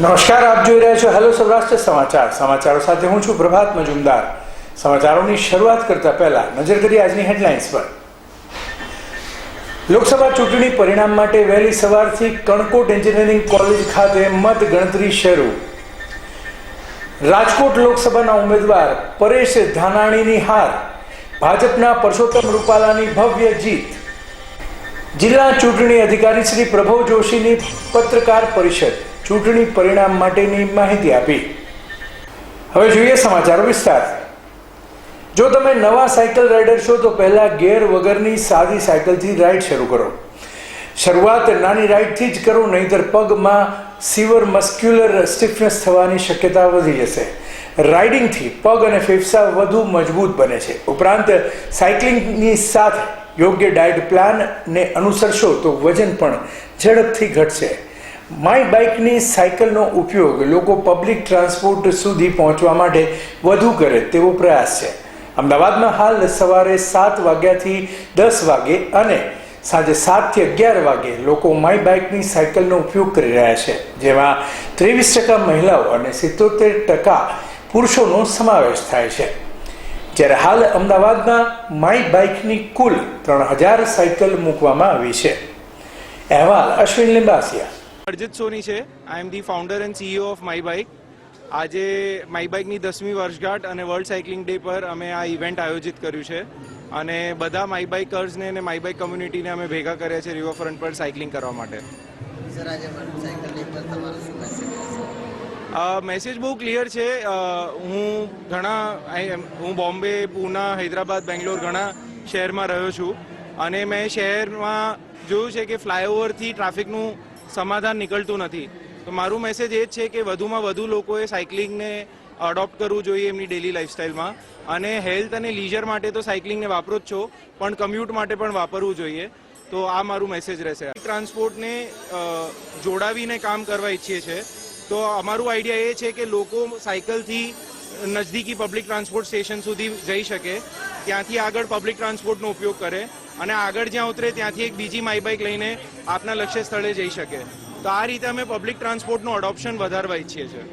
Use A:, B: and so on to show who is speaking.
A: નમસ્કાર, આપ જોઈ રહ્યા છો હેલો સૌરાષ્ટ્ર સમાચાર. સમાચારો સાથે હું છું પ્રભાત મજુમદાર. સમાચારોની શરૂઆત કરતા પહેલા નજર કરીએ આજની હેડલાઇન્સ પર. લોકસભા ચૂંટણી પરિણામ માટે વહેલી સવારથી કણકોટ એન્જિનિયરિંગ કોલેજ ખાતે મત ગણતરી શરૂ. રાજકોટ લોકસભાના ઉમેદવાર પરેશ ધાનાણીની હાર. ભાજપના પરસોત્તમ રૂપાલાની ભવ્ય જીત. જિલ્લા ચૂંટણી અધિકારી શ્રી પ્રભવ જોશીની પત્રકાર પરિષદ ચૂંટણી પરિણામ માટેની માહિતી આપી. હવે જોઈએ સમાચારો વિસ્તાર. જો તમે નવા સાયકલ રાઇડર છો, તો પહેલા ગેર વગરની સાદી સાયકલથી રાઇડ શરૂ કરો. શરૂઆત નાની રાઇડથી જ કરો, નહીંતર પગમાં સિવર મસ્ક્યુલર સ્ટીફનેસ થવાની શક્યતા વધી જશે. રાઇડિંગથી પગ અને ફેફસા વધુ મજબૂત બને છે. ઉપરાંત સાયકલિંગની સાથે યોગ્ય ડાયટ પ્લાનને અનુસરશો તો વજન પણ ઝડપથી ઘટશે. માય બાઇકની સાયકલનો ઉપયોગ લોકો પબ્લિક ટ્રાન્સપોર્ટ સુધી પહોંચવા માટે વધુ કરે તેવો પ્રયાસ છે. અમદાવાદમાં હાલ સવારે સાત વાગ્યાથી દસ વાગે અને સાંજે સાતથી અગિયાર વાગે લોકો માય બાઇકની સાયકલનો ઉપયોગ કરી રહ્યા છે, જેમાં ત્રેવીસ ટકા મહિલાઓ અને સિત્તોતેર ટકા પુરુષોનો સમાવેશ થાય છે. જ્યારે હાલ અમદાવાદમાં માય બાઇકની કુલ ત્રણ હજાર સાયકલ મૂકવામાં આવી છે. અહેવાલ અશ્વિન લિંબાસિયા.
B: અર્જિત સોની છે. I am the founder and CEO of My Bike આજે માય બાઇકની દસમી વર્ષગાંઠ અને વર્લ્ડ સાયકલિંગ ડે પર અમે આ ઇવેન્ટ આયોજિત કર્યું છે. અને બધા માય બાઇકર્સને અને માય બાઇક કમ્યુનિટીને અમે ભેગા કર્યા છે રિવરફ્રન્ટ પર સાયકલિંગ કરવા માટે.
C: સર આજે વર્લ્ડ સાયકલ ડે પર તમારો શું મેસેજ હશે
B: મેસેજ બહુ ક્લિયર છે. હું ઘણા હું બોમ્બે, પૂના, હૈદરાબાદ, બેંગ્લોર ઘણા શહેરમાં રહ્યો છું. અને મેં શહેરમાં જોયું છે કે ફ્લાયઓવરથી ટ્રાફિકનું સમાધાન નીકળતું નથી. તો મારું મેસેજ એ જ છે કે વધુમાં વધુ લોકોએ સાયકલિંગને અડોપ્ટ કરવું જોઈએ એમની ડેલી લાઈફસ્ટાઈલમાં અને હેલ્થ અને લીઝર માટે તો સાયકલિંગને વાપરો જ છો, પણ કમ્યુટ માટે પણ વાપરવું જોઈએ. તો આ મારું મેસેજ રહેશે. ટ્રાન્સપોર્ટને જોડાવીને કામ કરવા ઈચ્છીએ છીએ. તો અમારું આઈડિયા એ છે કે લોકો સાયકલથી નજદીકી પબ્લિક ટ્રાન્સપોર્ટ સ્ટેશન સુધી જઈ શકે, ત્યાંથી આગળ પબ્લિક ટ્રાન્સપોર્ટનો ઉપયોગ કરે અને આગળ જ્યાં ઉતરે ત્યાંથી એક બીજી માઈ બાઇક લઈને આપના લક્ષ્ય સ્થળે જઈ શકે. તો આ રીતે અમે પબ્લિક ટ્રાન્સપોર્ટનું અડોપ્શન વધારવા ઈચ્છીએ છીએ.